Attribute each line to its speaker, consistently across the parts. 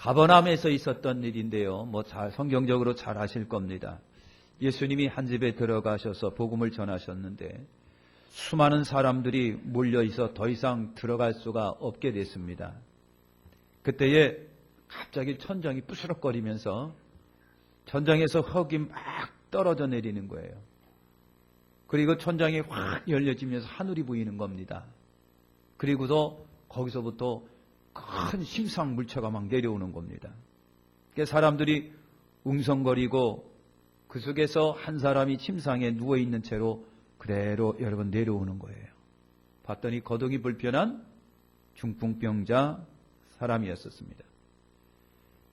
Speaker 1: 가버남에서 있었던 일인데요. 뭐 잘, 성경적으로 잘 아실 겁니다. 예수님이 한 집에 들어가셔서 복음을 전하셨는데 수많은 사람들이 몰려 있어 더 이상 들어갈 수가 없게 됐습니다. 그때에 갑자기 천장이 부스럭거리면서 천장에서 흙이 막 떨어져 내리는 거예요. 그리고 천장이 확 열려지면서 하늘이 보이는 겁니다. 그리고도 거기서부터 큰 심상 물체가 막 내려오는 겁니다. 그러니까 사람들이 웅성거리고 그 속에서 한 사람이 침상에 누워 있는 채로 그대로 여러분 내려오는 거예요. 봤더니 거동이 불편한 중풍병자 사람이었었습니다.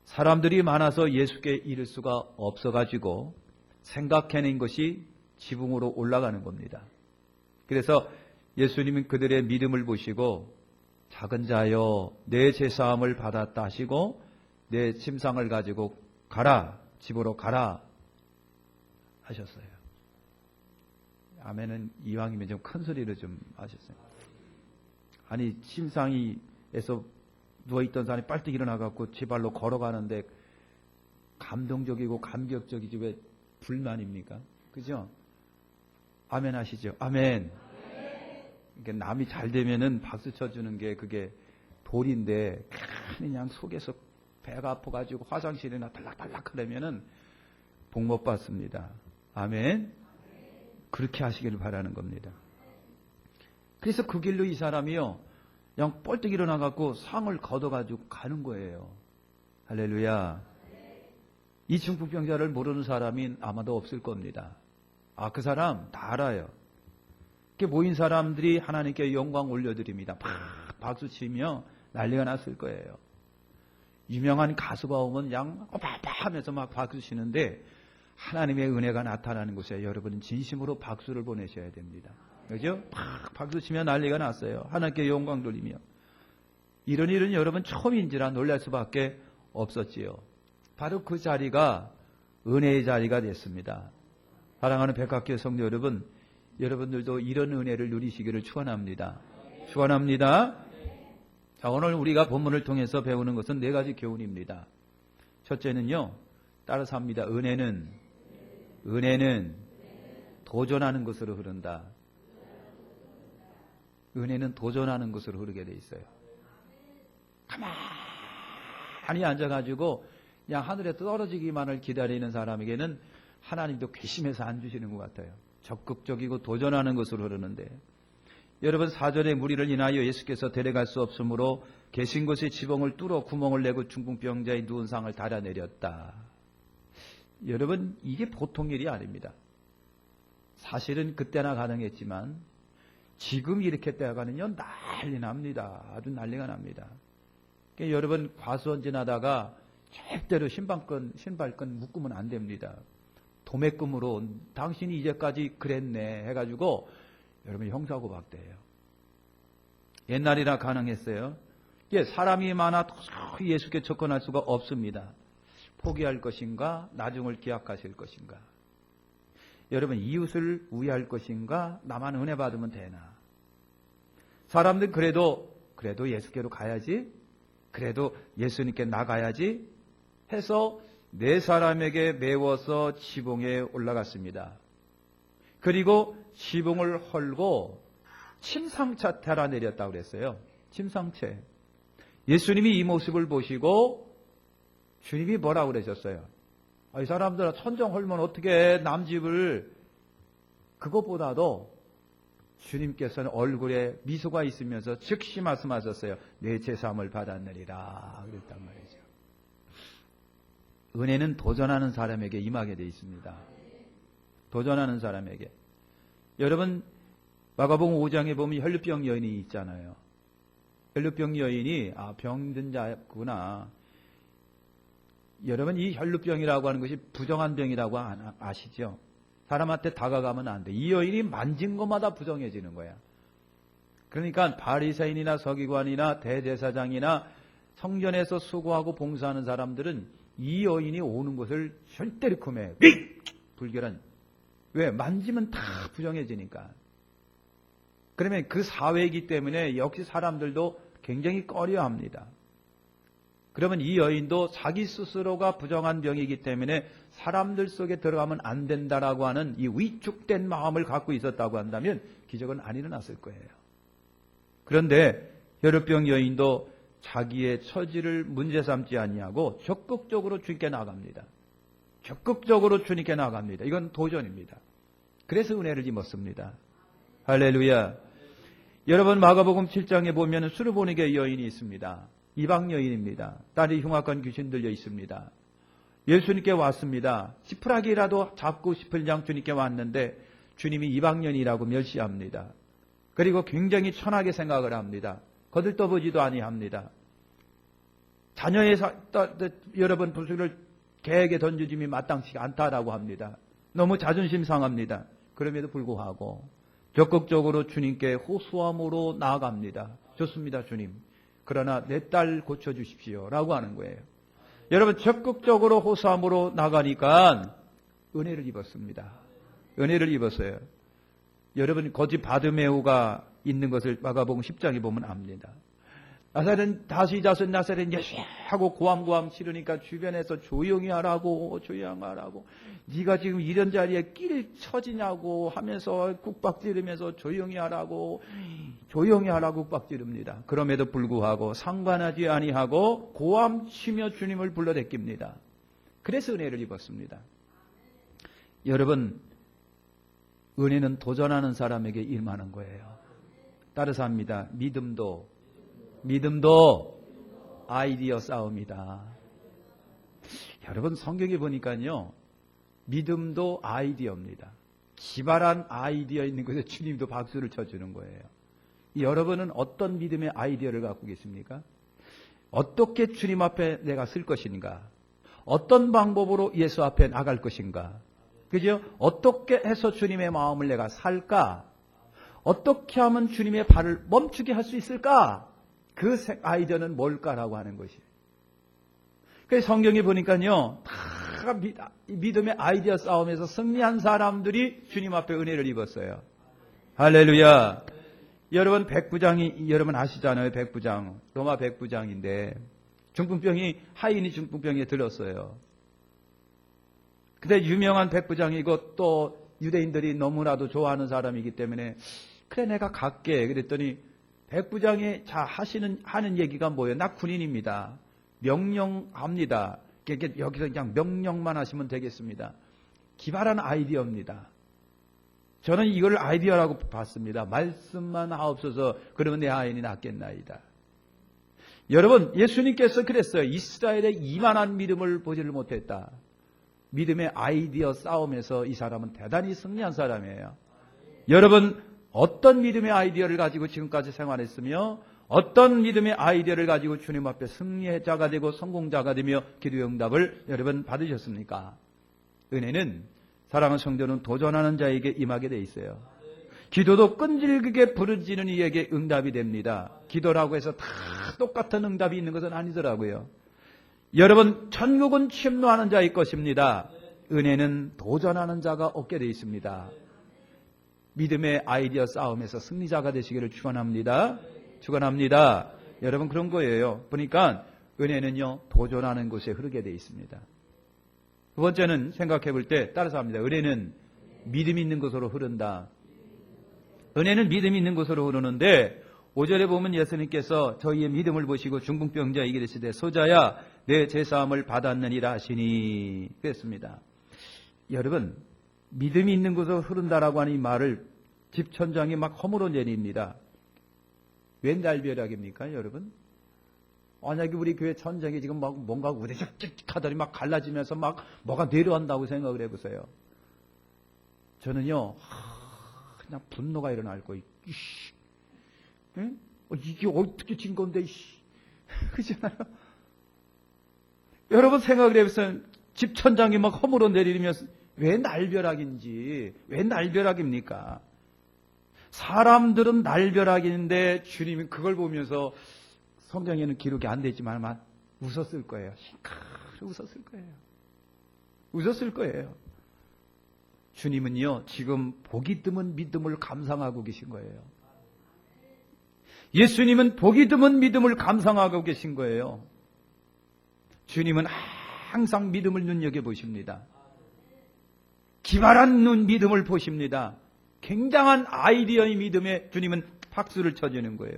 Speaker 1: 사람들이 많아서 예수께 이를 수가 없어가지고 생각해낸 것이 지붕으로 올라가는 겁니다. 그래서 예수님은 그들의 믿음을 보시고 작은 자여 내 제사함을 받았다 하시고 내 침상을 가지고 가라 집으로 가라 하셨어요. 아멘은 이왕이면 좀 큰 소리로 좀 하셨어요. 아니 침상이에서 누워 있던 사람이 빨리 일어나 갖고 제 발로 걸어가는데 감동적이고 감격적이지 왜 불만입니까? 그죠? 아멘 하시죠? 아멘. 남이 잘 되면은 박수 쳐주는 게 그게 돌인데 그냥 속에서 배가 아파가지고 화장실이나 달락달락 하려면은 복 못 받습니다. 아멘. 그렇게 하시기를 바라는 겁니다. 그래서 그 길로 이 사람이요. 그냥 뻘떡 일어나갖고 상을 걷어가지고 가는 거예요. 할렐루야. 이 중풍병자를 모르는 사람이 아마도 없을 겁니다. 아, 그 사람 다 알아요. 이렇게 모인 사람들이 하나님께 영광 올려드립니다. 팍 박수 치며 난리가 났을 거예요. 유명한 가수가 오면 양 빠빠 하면서 막 박수 치는데 하나님의 은혜가 나타나는 곳에 여러분은 진심으로 박수를 보내셔야 됩니다. 그죠? 팍 박수 치며 난리가 났어요. 하나님께 영광 돌리며. 이런 일은 여러분 처음인지라 놀랄 수밖에 없었지요. 바로 그 자리가 은혜의 자리가 됐습니다. 사랑하는 백학교 성도 여러분, 여러분들도 이런 은혜를 누리시기를 축원합니다. 축원합니다. 자, 오늘 우리가 본문을 통해서 배우는 것은 네 가지 교훈입니다. 첫째는요, 따라서 합니다. 은혜는 은혜는 도전하는 것으로 흐른다. 은혜는 도전하는 것으로 흐르게 돼 있어요. 가만히 앉아가지고 그냥 하늘에 떨어지기만을 기다리는 사람에게는 하나님도 괘씸해서 안 주시는 것 같아요. 적극적이고 도전하는 것으로 흐르는데 여러분 사전의 무리를 인하여 예수께서 데려갈 수 없으므로 계신 곳에 지붕을 뚫어 구멍을 내고 중풍병자의 누운 상을 달아내렸다. 여러분 이게 보통 일이 아닙니다. 사실은 그때나 가능했지만 지금 이렇게 때가는요 난리 납니다. 아주 난리가 납니다. 그러니까 여러분 과수원 지나다가 절대로 신발끈 신발끈 묶으면 안 됩니다. 도매금으로 당신이 이제까지 그랬네 해가지고 여러분 형사고 박대예요. 옛날이라 가능했어요. 예, 사람이 많아 도저히 예수께 접근할 수가 없습니다. 포기할 것인가, 나중을 기약하실 것인가. 여러분 이웃을 우애할 것인가, 나만 은혜 받으면 되나. 사람들 그래도 그래도 예수께로 가야지. 그래도 예수님께 나가야지 해서 네 사람에게 메워서 지붕에 올라갔습니다. 그리고 지붕을 헐고 침상차 태라 내렸다고 그랬어요. 침상채. 예수님이 이 모습을 보시고 주님이 뭐라고 그러셨어요? 아, 이 사람들아 천정 헐면 어떻게 남 집을 그것보다도 주님께서는 얼굴에 미소가 있으면서 즉시 말씀하셨어요. 내 제사함을 받았느리라 그랬단 말이죠. 은혜는 도전하는 사람에게 임하게 되어 있습니다. 도전하는 사람에게. 여러분 마가복음 5장에 보면 혈류병 여인이 있잖아요. 혈류병 여인이 아 병든 자구나. 여러분 이 혈류병이라고 하는 것이 부정한 병이라고 아시죠? 사람한테 다가가면 안 돼. 이 여인이 만진 것마다 부정해지는 거야. 그러니까 바리새인이나 서기관이나 대제사장이나 성전에서 수고하고 봉사하는 사람들은 이 여인이 오는 것을 절대로 금해. 불결한. 왜? 만지면 다 부정해지니까. 그러면 그 사회이기 때문에 역시 사람들도 굉장히 꺼려 합니다. 그러면 이 여인도 자기 스스로가 부정한 병이기 때문에 사람들 속에 들어가면 안 된다라고 하는 이 위축된 마음을 갖고 있었다고 한다면 기적은 안 일어났을 거예요. 그런데 혈루병 여인도 자기의 처지를 문제 삼지 아니하고 적극적으로 주님께 나갑니다. 적극적으로 주님께 나갑니다. 이건 도전입니다. 그래서 은혜를 입었습니다. 할렐루야. 여러분 마가복음 7장에 보면 수르보니게 여인이 있습니다. 이방 여인입니다. 딸이 흉악한 귀신 들려 있습니다. 예수님께 왔습니다. 지푸라기라도 잡고 싶을 양 주님께 왔는데 주님이 이방년이라고 멸시합니다. 그리고 굉장히 천하게 생각을 합니다. 거들떠보지도 아니합니다. 자녀의 사, 따, 따, 여러분 부수를 개에게 던져짐이 마땅치 않다라고 합니다. 너무 자존심 상합니다. 그럼에도 불구하고 적극적으로 주님께 호소함으로 나아갑니다. 좋습니다, 주님. 그러나 내 딸 고쳐주십시오. 라고 하는 거예요. 여러분, 적극적으로 호소함으로 나가니까 은혜를 입었습니다. 은혜를 입었어요. 여러분, 거짓 바드메우가 있는 것을 마가복음 10장에 보면 압니다. 나사렛 다시 자손 나사렛 예수 하고 고함고함 치르니까 주변에서 조용히 하라고 조용히 하라고 네가 지금 이런 자리에 끼를 처지냐고 하면서 국박지르면서 조용히 하라고 조용히 하라고 국박지릅니다. 그럼에도 불구하고 상관하지 아니하고 고함 치며 주님을 불러댔깁니다. 그래서 은혜를 입었습니다. 여러분 은혜는 도전하는 사람에게 임하는 거예요. 따라서 합니다. 믿음도 믿음도 아이디어 싸움이다. 여러분 성경에 보니까요. 믿음도 아이디어입니다. 기발한 아이디어 있는 것에 주님도 박수를 쳐주는 거예요. 여러분은 어떤 믿음의 아이디어를 갖고 계십니까? 어떻게 주님 앞에 내가 쓸 것인가? 어떤 방법으로 예수 앞에 나갈 것인가? 그죠? 어떻게 해서 주님의 마음을 내가 살까? 어떻게 하면 주님의 발을 멈추게 할 수 있을까? 그 아이디어는 뭘까라고 하는 것이에요. 그래서 성경에 보니까요, 다 믿음의 아이디어 싸움에서 승리한 사람들이 주님 앞에 은혜를 입었어요. 할렐루야. 여러분, 백부장이, 여러분 아시잖아요. 백부장. 로마 백부장인데, 중풍병이, 하인이 중풍병에 들었어요. 근데 유명한 백부장이고 또 유대인들이 너무나도 좋아하는 사람이기 때문에, 그래, 내가 갈게. 그랬더니, 백부장이 자 하시는 하는 얘기가 뭐예요? 나 군인입니다. 명령합니다. 여기서 그냥 명령만 하시면 되겠습니다. 기발한 아이디어입니다. 저는 이걸 아이디어라고 봤습니다. 말씀만 하옵소서 그러면 내 아인이 낫겠나이다. 여러분 예수님께서 그랬어요. 이스라엘의 이만한 믿음을 보지를 못했다. 믿음의 아이디어 싸움에서 이 사람은 대단히 승리한 사람이에요. 여러분 어떤 믿음의 아이디어를 가지고 지금까지 생활했으며 어떤 믿음의 아이디어를 가지고 주님 앞에 승리자가 되고 성공자가 되며 기도 응답을 여러분 받으셨습니까? 은혜는 사랑하는 성도는 도전하는 자에게 임하게 돼 있어요. 기도도 끈질기게 부르짖는 이에게 응답이 됩니다. 기도라고 해서 다 똑같은 응답이 있는 것은 아니더라고요. 여러분, 천국은 침노하는 자의 것입니다. 은혜는 도전하는 자가 얻게 돼 있습니다. 믿음의 아이디어 싸움에서 승리자가 되시기를 축원합니다. 축원합니다. 여러분 그런 거예요. 보니까 은혜는요 도전하는 곳에 흐르게 돼 있습니다. 두 번째는 생각해 볼 때 따라서 합니다. 은혜는 믿음 있는 곳으로 흐른다. 은혜는 믿음 있는 곳으로 흐르는데 5절에 보면 예수님께서 저희의 믿음을 보시고 중풍병자에게 이르시되 소자야 내 제사함을 받았느니라 하시니 그랬습니다. 여러분 믿음이 있는 곳으로 흐른다라고 하는 이 말을 집천장이 막 허물어 내립니다. 웬 날벼락입니까, 여러분? 만약에 우리 교회 천장이 지금 막 뭔가 우대적찍 하더니 막 갈라지면서 막 뭐가 내려간다고 생각을 해보세요. 저는요, 하, 그냥 분노가 일어날 거예요. 이씨, 응? 어, 이게 어떻게 진 건데, 이씨. 그잖아요. 여러분 생각을 해보세요. 집 천장이 막 허물어 내리면서 왜 날벼락인지, 왜 날벼락입니까? 사람들은 날벼락인데 주님이 그걸 보면서 성경에는 기록이 안 되지만 웃었을 거예요. 싱크르 웃었을 거예요. 웃었을 거예요. 주님은요, 지금 보기 드문 믿음을 감상하고 계신 거예요. 예수님은 보기 드문 믿음을 감상하고 계신 거예요. 주님은 항상 믿음을 눈여겨 보십니다. 기발한 눈 믿음을 보십니다. 굉장한 아이디어의 믿음에 주님은 박수를 쳐주는 거예요.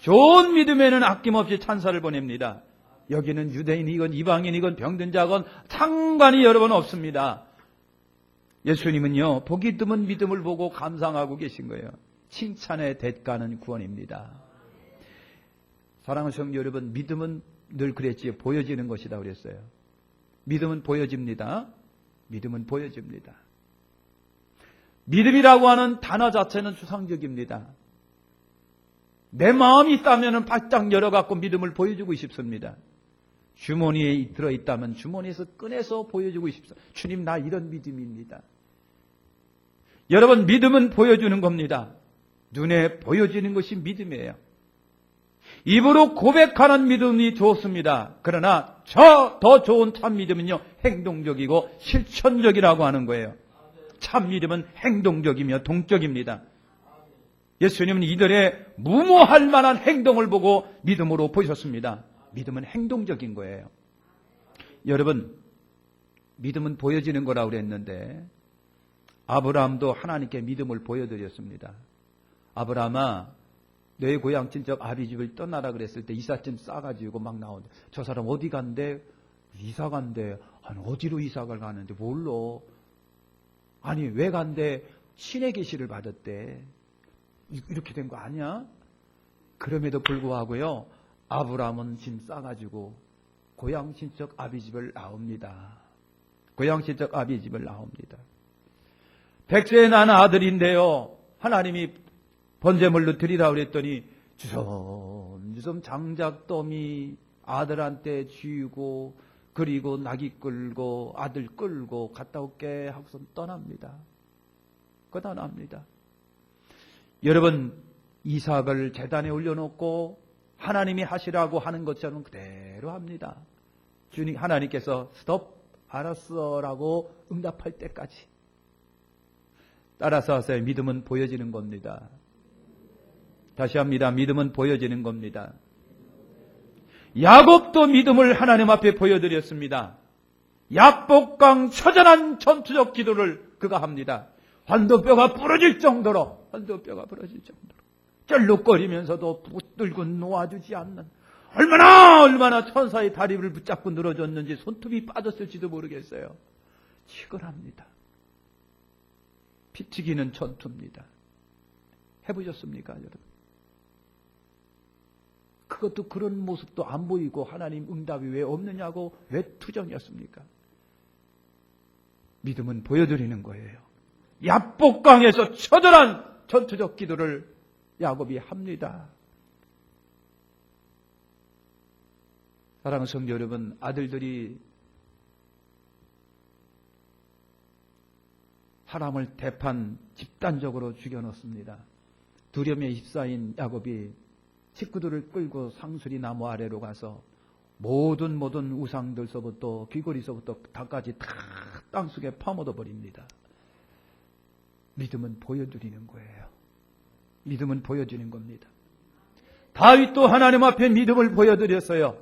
Speaker 1: 좋은 믿음에는 아낌없이 찬사를 보냅니다. 여기는 유대인이건 이방인이건 병든 자건 상관이 여러분 없습니다. 예수님은요, 보기 드문 믿음을 보고 감상하고 계신 거예요. 칭찬의 대가는 구원입니다. 사랑하는 성도 여러분, 믿음은 늘 그랬지요. 보여지는 것이다 그랬어요. 믿음은 보여집니다. 믿음은 보여집니다. 믿음이라고 하는 단어 자체는 추상적입니다. 내 마음이 있다면 바짝 열어갖고 믿음을 보여주고 싶습니다. 주머니에 들어있다면 주머니에서 꺼내서 보여주고 싶습니다. 주님, 나 이런 믿음입니다. 여러분, 믿음은 보여주는 겁니다. 눈에 보여지는 것이 믿음이에요. 입으로 고백하는 믿음이 좋습니다. 그러나 저 더 좋은 참 믿음은요, 행동적이고 실천적이라고 하는 거예요. 참 믿음은 행동적이며 동적입니다. 예수님은 이들의 무모할 만한 행동을 보고 믿음으로 보셨습니다. 믿음은 행동적인 거예요. 여러분, 믿음은 보여지는 거라고 그랬는데, 아브라함도 하나님께 믿음을 보여드렸습니다. 아브라함아, 너의 고향 친척 아비 집을 떠나라 그랬을 때 이삿짐 싸가지고 막 나오는데, 저 사람 어디 간대? 이사 간대. 아니, 어디로 이사를 가는데 몰라. 아니, 왜 간대? 신의 계시를 받았대. 이- 이렇게 된 거 아니야? 그럼에도 불구하고요, 아브라함은 짐 싸가지고 고향 친척 아비 집을 나옵니다. 고향 친척 아비 집을 나옵니다. 백세에 난 아들인데요, 하나님이 번제물로 드리라 그랬더니 주섬주섬 장작더미 아들한테 쥐고 그리고 낙이 끌고 아들 끌고 갔다 올게 하고서 떠납니다. 떠납니다. 여러분 이삭을 재단에 올려놓고 하나님이 하시라고 하는 것처럼 그대로 합니다. 주님 하나님께서 스톱 알았어라고 응답할 때까지 따라서 하세요. 믿음은 보여지는 겁니다. 다시 합니다. 믿음은 보여지는 겁니다. 야곱도 믿음을 하나님 앞에 보여드렸습니다. 약복강 처절한 전투적 기도를 그가 합니다. 환도뼈가 부러질 정도로 환도뼈가 부러질 정도로 쩔룩거리면서도 붙들고 놓아주지 않는 얼마나 얼마나 천사의 다리를 붙잡고 늘어졌는지 손톱이 빠졌을지도 모르겠어요. 치근합니다. 피 튀기는 전투입니다. 해보셨습니까, 여러분? 그것도 그런 모습도 안 보이고 하나님 응답이 왜 없느냐고 왜 투정이었습니까? 믿음은 보여드리는 거예요. 야복강에서 처절한 전투적 기도를 야곱이 합니다. 사랑하는 성도 여러분, 아들들이 사람을 대판 집단적으로 죽여놓습니다. 두려움에 휩싸인 야곱이 식구들을 끌고 상수리 나무 아래로 가서 모든 모든 우상들서부터 귀걸이서부터 다까지 다 땅속에 파묻어 버립니다. 믿음은 보여드리는 거예요. 믿음은 보여주는 겁니다. 다윗도 하나님 앞에 믿음을 보여드렸어요.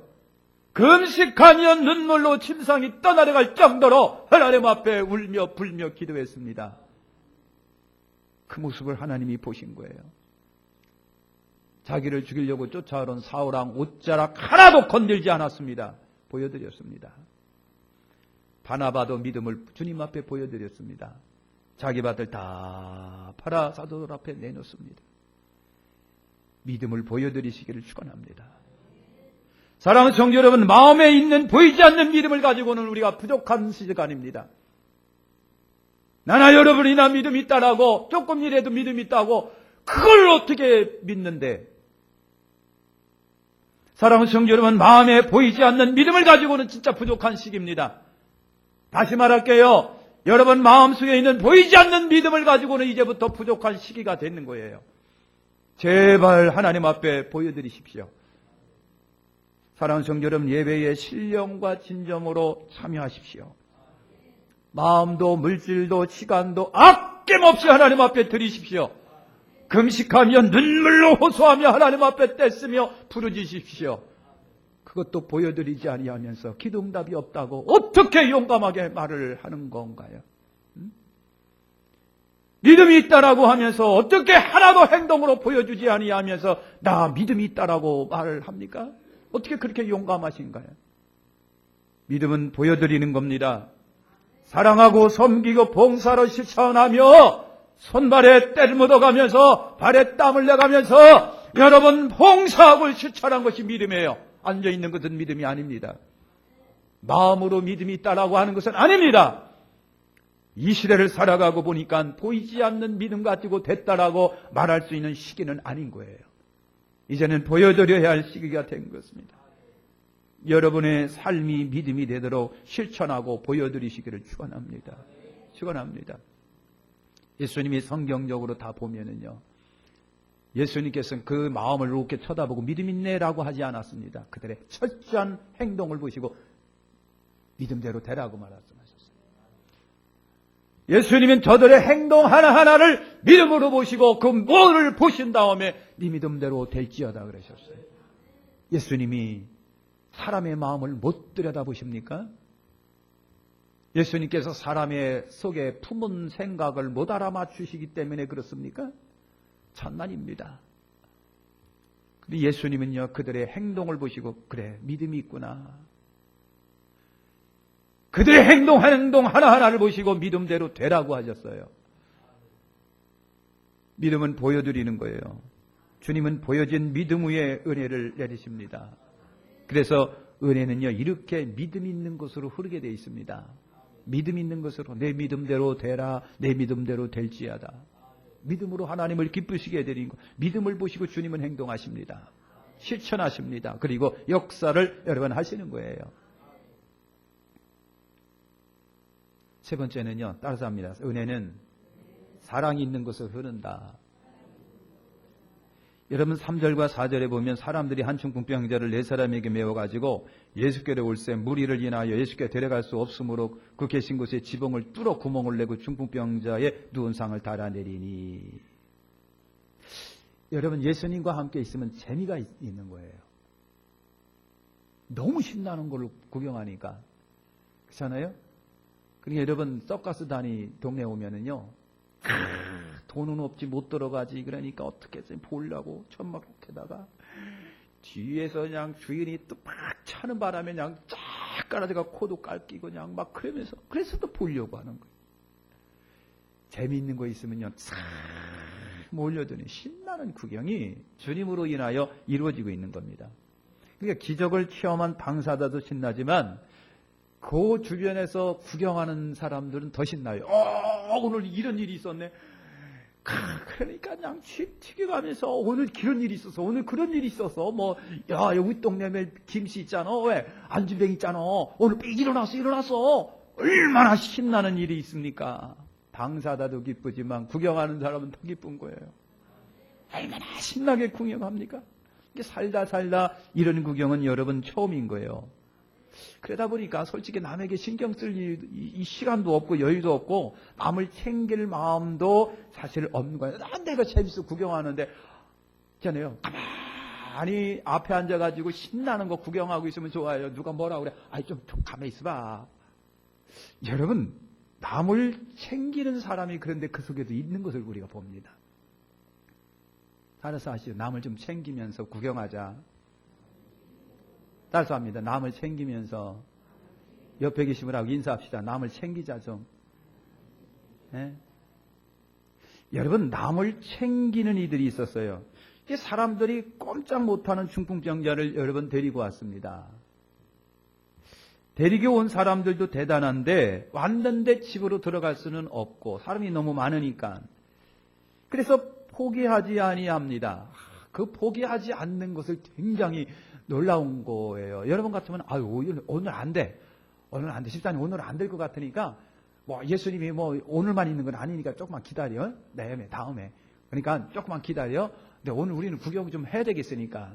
Speaker 1: 금식하며 눈물로 침상이 떠나려갈 정도로 하나님 앞에 울며 불며 기도했습니다. 그 모습을 하나님이 보신 거예요. 자기를 죽이려고 쫓아오던 사울왕 옷자락 하나도 건들지 않았습니다. 보여드렸습니다. 바나바도 믿음을 주님 앞에 보여드렸습니다. 자기 밭을 다 팔아 사도들 앞에 내놓습니다. 믿음을 보여드리시기를 축원합니다. 사랑하는 성도 여러분, 마음에 있는 보이지 않는 믿음을 가지고는 우리가 부족한 시간입니다. 나나 여러분이나 믿음 있다라고 조금이라도 믿음 있다고 그걸 어떻게 믿는데? 사랑하는 성도 여러분, 마음에 보이지 않는 믿음을 가지고는 진짜 부족한 시기입니다. 다시 말할게요. 여러분 마음속에 있는 보이지 않는 믿음을 가지고는 이제부터 부족한 시기가 되는 거예요. 제발 하나님 앞에 보여드리십시오. 사랑하는 성도 여러분 예배에 신령과 진정으로 참여하십시오. 마음도 물질도 시간도 아낌없이 하나님 앞에 드리십시오. 금식하며 눈물로 호소하며 하나님 앞에 떼쓰며 부르짖으십시오. 그 그것도 보여드리지 아니하면서 기도 응답이 없다고 어떻게 용감하게 말을 하는 건가요? 음? 믿음이 있다라고 하면서 어떻게 하나도 행동으로 보여주지 아니하면서 나 믿음이 있다라고 말을 합니까? 어떻게 그렇게 용감하신가요? 믿음은 보여드리는 겁니다. 사랑하고 섬기고 봉사로 실천하며 손발에 때를 묻어가면서 발에 땀을 내가면서 여러분 봉사하고 실천한 것이 믿음이에요. 앉아 있는 것은 믿음이 아닙니다. 마음으로 믿음이 있다라고 하는 것은 아닙니다. 이 시대를 살아가고 보니까 보이지 않는 믿음 가지고 됐다라고 말할 수 있는 시기는 아닌 거예요. 이제는 보여드려야 할 시기가 된 것입니다. 여러분의 삶이 믿음이 되도록 실천하고 보여드리시기를 축원합니다. 축원합니다. 예수님이 성경적으로 다 보면은요. 예수님께서는 그 마음을 이렇게 쳐다보고 믿음 있네라고 하지 않았습니다. 그들의 철저한 행동을 보시고 믿음대로 되라고 말씀하셨어요. 예수님은 저들의 행동 하나하나를 믿음으로 보시고 그 뭐를 보신 다음에 네 믿음대로 될지어다 그러셨어요. 예수님이 사람의 마음을 못 들여다보십니까? 예수님께서 사람의 속에 품은 생각을 못 알아맞추시기 때문에 그렇습니까? 천만입니다. 근데 예수님은요, 그들의 행동을 보시고, 그래, 믿음이 있구나. 그들의 행동, 행동 하나하나를 보시고 믿음대로 되라고 하셨어요. 믿음은 보여드리는 거예요. 주님은 보여진 믿음 위에 은혜를 내리십니다. 그래서 은혜는요, 이렇게 믿음 있는 것으로 흐르게 되어 있습니다. 믿음 있는 것으로 내 믿음대로 되라, 내 믿음대로 될지어다. 믿음으로 하나님을 기쁘시게 해드리는 것. 믿음을 보시고 주님은 행동하십니다. 실천하십니다. 그리고 역사를 여러 번 하시는 거예요. 세 번째는요, 따라서 합니다. 은혜는 사랑이 있는 것을 흐른다. 여러분 3절과 4절에 보면 사람들이 한 중풍병자를 네 사람에게 메워가지고 예수께로 올세 무리를 인하여 예수께 데려갈 수 없으므로 그 계신 곳에 지붕을 뚫어 구멍을 내고 중풍병 자의 누운 상을 달아내리니 여러분 예수님과 함께 있으면 재미가 있- 있는 거예요. 너무 신나는 걸로 구경하니까 그렇잖아요? 그러니까 여러분 떡가스 단위 동네 오면은요 돈은 없지 못 들어가지 그러니까 어떻게 좀 보려고 천막에다가 뒤에서 그냥 주인이 또 막 차는 바람에 그냥 쫙 깔아다가 코도 깔끼고 그냥 막 그러면서 그래서 또 보려고 하는 거예요. 재미있는 거 있으면요 싹 몰려드는 신나는 구경이 주님으로 인하여 이루어지고 있는 겁니다. 그러니까 기적을 체험한 방사자도 신나지만 그 주변에서 구경하는 사람들은 더 신나요. 어, 오늘 이런 일이 있었네. 크, 그러니까 그냥 쥐 튀겨가면서 오늘 그런 일이 있어서 오늘 그런 일이 있어서 뭐야 여기 동네에 김씨 있잖아. 왜? 안주병 있잖아. 오늘 삐 일어났어 일어났어 얼마나 신나는 일이 있습니까? 방사다도 기쁘지만 구경하는 사람은 더 기쁜 거예요. 얼마나 신나게 구경합니까? 살다 살다 이런 구경은 여러분 처음인 거예요 그러다 보니까 솔직히 남에게 신경 쓸 이, 이 시간도 없고 여유도 없고 남을 챙길 마음도 사실 없는 거예요. 난 내가 재밌어 구경하는데 있잖아요. 가만히 앞에 앉아가지고 신나는 거 구경하고 있으면 좋아요. 누가 뭐라 그래? 아이 좀, 좀 가만히 있어봐. 여러분 남을 챙기는 사람이 그런데 그 속에도 있는 것을 우리가 봅니다. 따라서 아시죠? 남을 좀 챙기면서 구경하자. 따라서 합니다. 남을 챙기면서 옆에 계신 분하고 인사합시다. 남을 챙기자 좀. 예? 여러분 남을 챙기는 이들이 있었어요. 이 사람들이 꼼짝 못하는 중풍병자를 여러분 데리고 왔습니다. 데리고 온 사람들도 대단한데 왔는데 집으로 들어갈 수는 없고 사람이 너무 많으니까 그래서 포기하지 아니합니다. 그 포기하지 않는 것을 굉장히 놀라운 거예요. 여러분 같으면 아유 오늘, 오늘 안 돼. 오늘 안 돼. 집사님 오늘 안 될 것 같으니까 뭐 예수님이 뭐 오늘만 있는 건 아니니까 조금만 기다려. 다음에 다음에. 그러니까 조금만 기다려. 근데 오늘 우리는 구경 좀 해야 되겠으니까.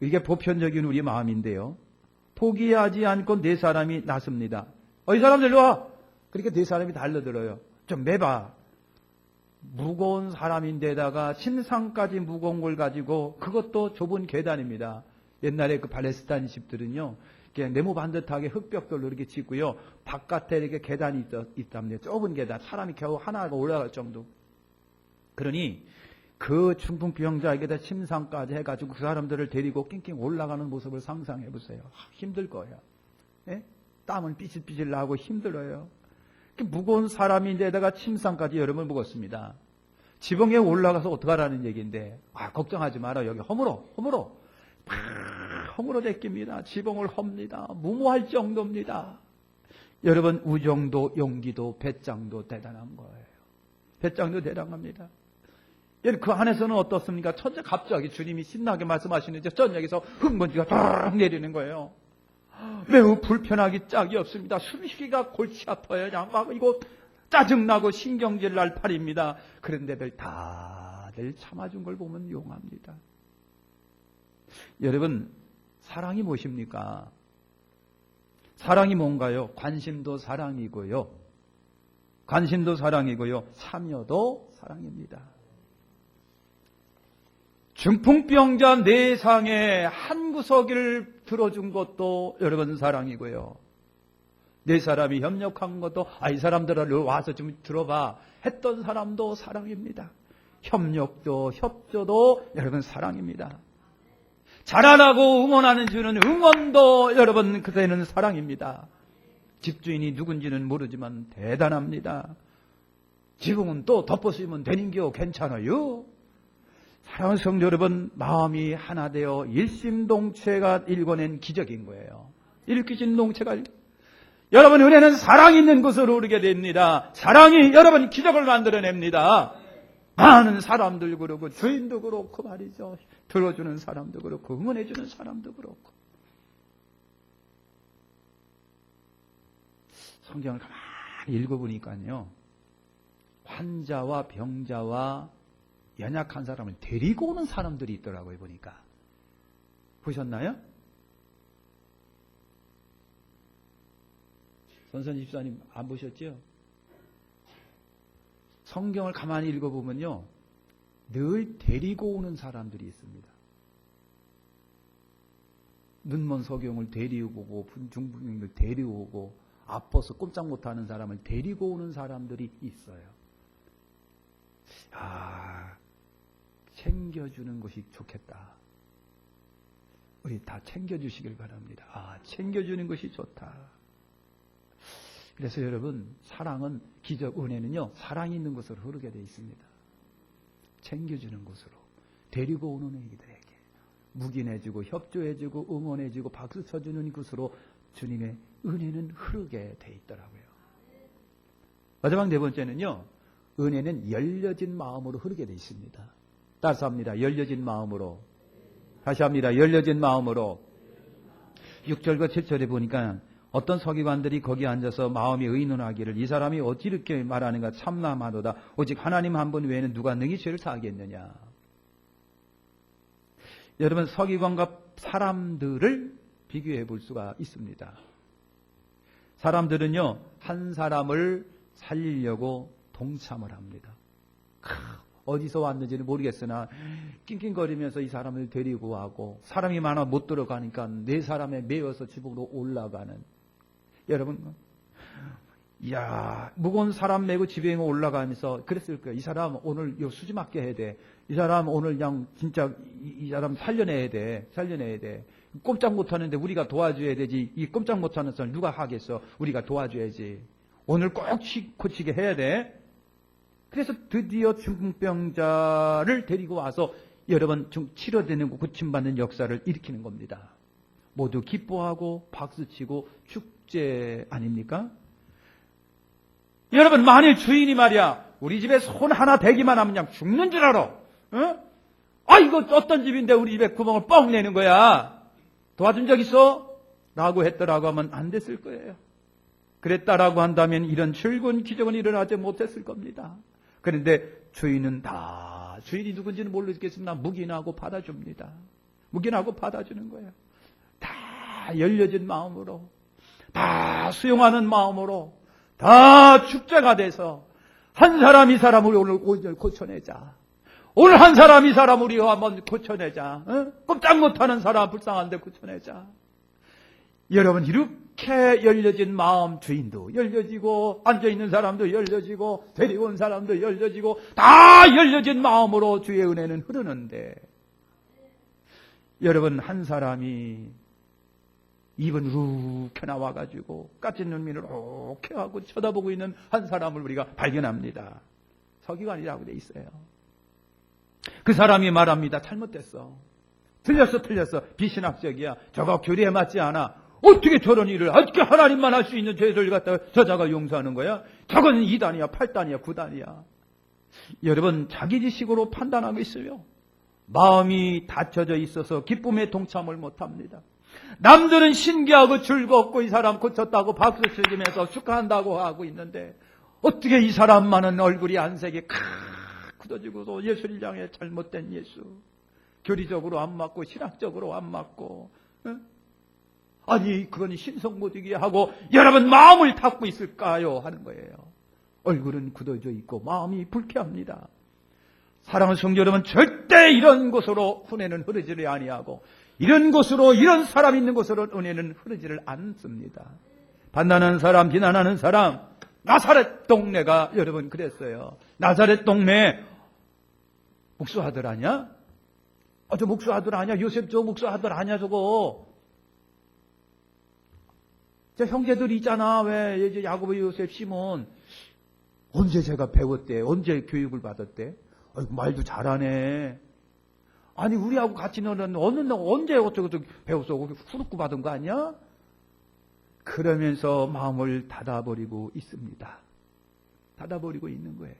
Speaker 1: 이게 보편적인 우리 마음인데요. 포기하지 않고 네 사람이 나섭니다. 어, 이 사람들 와! 그러니까 네 사람이 달려들어요. 좀 매봐. 무거운 사람인데다가 침상까지 무거운 걸 가지고 그것도 좁은 계단입니다. 옛날에 그 팔레스타인 집들은요. 그냥 네모 반듯하게 흙벽돌로 이렇게 짓고요. 바깥에 이렇게 계단이 있, 있답니다. 좁은 계단. 사람이 겨우 하나가 올라갈 정도. 그러니 그 중풍 병자에게다 침상까지 해가지고 그 사람들을 데리고 낑낑 올라가는 모습을 상상해 보세요. 아, 힘들 거예요. 예? 땀은 삐질삐질 나고 힘들어요. 그 무거운 사람인데다가 침상까지 여름을 묵었습니다. 지붕에 올라가서 어떡하라는 얘기인데, 아, 걱정하지 마라. 여기 허물어, 허물어. 팍, 허물어 제낍니다. 지붕을 헙니다. 무모할 정도입니다. 여러분, 우정도, 용기도, 배짱도 대단한 거예요. 배짱도 대단합니다. 그 안에서는 어떻습니까? 천재 갑자기 주님이 신나게 말씀하시는데 저녁에서 흙먼지가 쫙 내리는 거예요. 매우 불편하기 짝이 없습니다. 숨쉬기가 골치 아파요. 막 이거 짜증나고 신경질 날 팔입니다. 그런데들 다들 참아준 걸 보면 용합니다. 여러분, 사랑이 무엇입니까? 사랑이 뭔가요? 관심도 사랑이고요. 관심도 사랑이고요. 참여도 사랑입니다. 중풍병자 내상의 한 구석을 들어준 것도 여러분 사랑이고요. 네 사람이 협력한 것도 아 이 사람들을 와서 좀 들어봐 했던 사람도 사랑입니다. 협력도 협조도 여러분 사랑입니다. 자라라고 응원하는 주는 응원도 여러분 그대는 사랑입니다. 집주인이 누군지는 모르지만 대단합니다. 지붕은 또 덮어쓰면 되는겨 괜찮아요. 사랑하는 성도 여러분, 마음이 하나 되어 일심동체가 일궈낸 기적인 거예요. 일기심동체가 여러분 은혜는 사랑이 있는 곳으로 오르게 됩니다. 사랑이 여러분 기적을 만들어냅니다. 많은 사람들 그렇고 주인도 그렇고 말이죠. 들어주는 사람도 그렇고 응원해주는 사람도 그렇고 성경을 가만히 읽어보니까요. 환자와 병자와 연약한 사람을 데리고 오는 사람들이 있더라고요, 보니까. 보셨나요? 선선 집사님 안 보셨죠? 성경을 가만히 읽어보면요. 늘 데리고 오는 사람들이 있습니다. 눈먼 석용을 데리고 오고 중풍을 데리고 오고 아파서 꼼짝 못하는 사람을 데리고 오는 사람들이 있어요. 아, 챙겨주는 것이 좋겠다. 우리 다 챙겨주시길 바랍니다. 아, 챙겨주는 것이 좋다. 그래서 여러분, 사랑은, 기적, 은혜는요, 사랑이 있는 곳으로 흐르게 되어 있습니다. 챙겨주는 곳으로. 데리고 오는 애기들에게. 묵인해주고, 협조해주고, 응원해주고, 박수 쳐주는 곳으로 주님의 은혜는 흐르게 되어 있더라고요. 마지막 네 번째는요, 은혜는 열려진 마음으로 흐르게 되어 있습니다. 따라서 합니다. 열려진 마음으로. 다시 합니다. 열려진 마음으로. 6절과 7절에 보니까 어떤 서기관들이 거기 앉아서 마음이 의논하기를 이 사람이 어찌 이렇게 말하는가 참남하도다. 오직 하나님 한 분 외에는 누가 능히 죄를 사하겠느냐. 여러분 서기관과 사람들을 비교해 볼 수가 있습니다. 사람들은요 한 사람을 살리려고 동참을 합니다. 어디서 왔는지는 모르겠으나 낑낑거리면서 이 사람을 데리고 가고 사람이 많아 못 들어가니까 네 사람에 매여서 지붕으로 올라가는 여러분 야 무거운 사람 메고 지붕에 올라가면서 그랬을 거예요. 이 사람 오늘 요 수지 맞게 해야 돼. 이 사람 오늘 그냥 진짜 이, 이 사람 살려내야 돼. 살려내야 돼. 꼼짝 못 하는데 우리가 도와줘야 되지. 이 꼼짝 못 하는 사람 누가 하겠어? 우리가 도와줘야지. 오늘 꼭 고치게 해야 돼. 그래서 드디어 중풍병자를 데리고 와서 여러분 치료되는 고침받는 역사를 일으키는 겁니다. 모두 기뻐하고 박수치고 축제 아닙니까? 여러분 만일 주인이 말이야 우리 집에 손 하나 대기만 하면 그냥 죽는 줄 알아. 어? 아 이거 어떤 집인데 우리 집에 구멍을 뻥 내는 거야. 도와준 적 있어? 라고 했더라고 하면 안 됐을 거예요. 그랬다라고 한다면 이런 즐거운 기적은 일어나지 못했을 겁니다. 그런데 주인은 다 주인이 누군지는 모르겠지만 묵인하고 받아줍니다. 묵인하고 받아주는 거예요. 다 열려진 마음으로 다 수용하는 마음으로 다 축제가 돼서 한 사람 이 사람을 오늘 고쳐내자. 오늘 한 사람 이 사람 우리 한번 고쳐내자. 어? 꼼짝 못하는 사람 불쌍한데 고쳐내자. 여러분 이렇게 열려진 마음 주인도 열려지고 앉아 있는 사람도 열려지고 데리고 온 사람도 열려지고 다 열려진 마음으로 주의 은혜는 흐르는데 여러분 한 사람이 입은 이렇게 나와가지고 까진 눈민을 이렇게 하고 쳐다보고 있는 한 사람을 우리가 발견합니다. 서기관이라고 돼 있어요. 그 사람이 말합니다. 잘못됐어. 틀렸어, 틀렸어. 비신학적이야. 저거 교리에 맞지 않아. 어떻게 저런 일을, 어떻게 하나님만 할 수 있는 죄를 갖다가 저자가 용서하는 거야? 저건 2단이야, 8단이야, 9단이야. 여러분, 자기 지식으로 판단하고 있어요. 마음이 닫혀져 있어서 기쁨에 동참을 못 합니다. 남들은 신기하고 즐겁고 이 사람 고쳤다고 박수 치면서 축하한다고 하고 있는데 어떻게 이 사람만은 얼굴이 안색이 크 굳어지고도 향해 잘못된 예수 교리적으로 안 맞고 신학적으로 안 맞고 응? 아니 그건 신성모독이 하고 여러분 마음을 닫고 있을까요 하는 거예요 얼굴은 굳어져 있고 마음이 불쾌합니다 사랑하는 성도 여러분 절대 이런 곳으로 은혜는 흐르지를 아니하고 이런 곳으로 이런 사람 있는 곳으로 은혜는 흐르지를 않습니다. 판단하는 사람, 비난하는 사람, 나사렛 동네가 여러분 그랬어요. 나사렛 동네 목수 아들 아냐? 아, 저 목수 아들 아냐? 요셉 저 목수 아들 아냐 저거? 저 형제들 있잖아. 왜 야고보, 요셉, 시몬 언제 제가 배웠대? 언제 교육을 받았대? 아이고, 말도 잘하네. 아니 우리하고 같이 너는 어느 날 언제 어쩌고 저쩌고 배웠어? 후루꾸 받은 거 아니야? 그러면서 마음을 닫아버리고 있습니다. 닫아버리고 있는 거예요.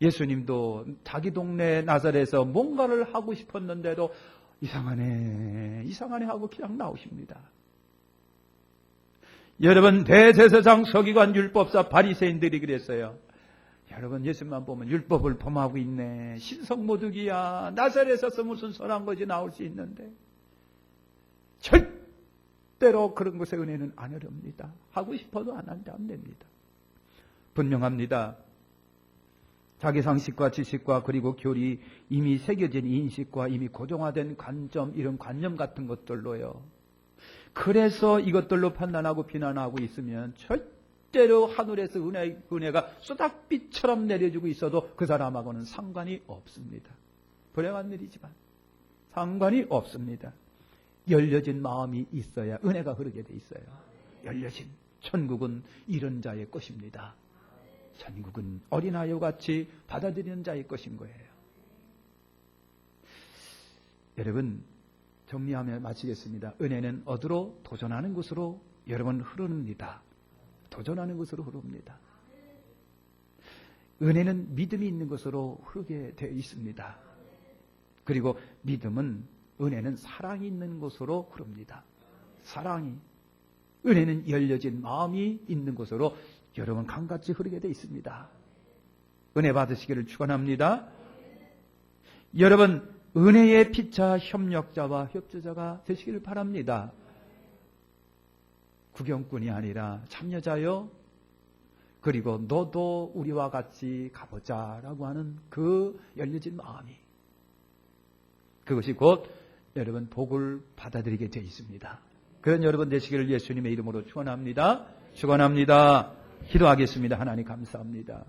Speaker 1: 예수님도 자기 동네 나사렛에서 뭔가를 하고 싶었는데도 이상하네, 이상하네 하고 그냥 나오십니다. 여러분 대제사장 서기관 율법사 바리새인들이 그랬어요. 여러분 예수만 보면 율법을 범하고 있네. 신성 모독이야. 나사렛에서 무슨 선한 것이 나올 수 있는데 절대로 그런 것에 은혜는 안 어렵니다. 하고 싶어도 안 한다 안 됩니다. 분명합니다. 자기 상식과 지식과 그리고 교리 이미 새겨진 인식과 이미 고정화된 관점 이런 관념 같은 것들로요. 그래서 이것들로 판단하고 비난하고 있으면 절대 때로 하늘에서 은혜, 은혜가 쏟아빛처럼 내려주고 있어도 그 사람하고는 상관이 없습니다. 불행한 일이지만 상관이 없습니다. 열려진 마음이 있어야 은혜가 흐르게 돼 있어요. 열려진 천국은 이런 자의 것입니다. 천국은 어린아이와 같이 받아들이는 자의 것인 거예요. 여러분 정리하며 마치겠습니다. 은혜는 어디로 도전하는 곳으로 여러분 흐릅니다. 도전하는 것으로 흐릅니다. 은혜는 믿음이 있는 것으로 흐르게 되어 있습니다. 그리고 믿음은 은혜는 사랑이 있는 곳으로 흐릅니다. 사랑이 은혜는 열려진 마음이 있는 곳으로 여러분 강같이 흐르게 되어 있습니다. 은혜 받으시기를 축원합니다. 여러분 은혜의 피차 협력자와 협조자가 되시기를 바랍니다. 구경꾼이 아니라 참여자요. 그리고 너도 우리와 같이 가보자 라고 하는 그 열려진 마음이 그것이 곧 여러분 복을 받아들이게 되어 있습니다. 그런 여러분 되시기를 예수님의 이름으로 축원합니다. 축원합니다. 기도하겠습니다. 하나님 감사합니다.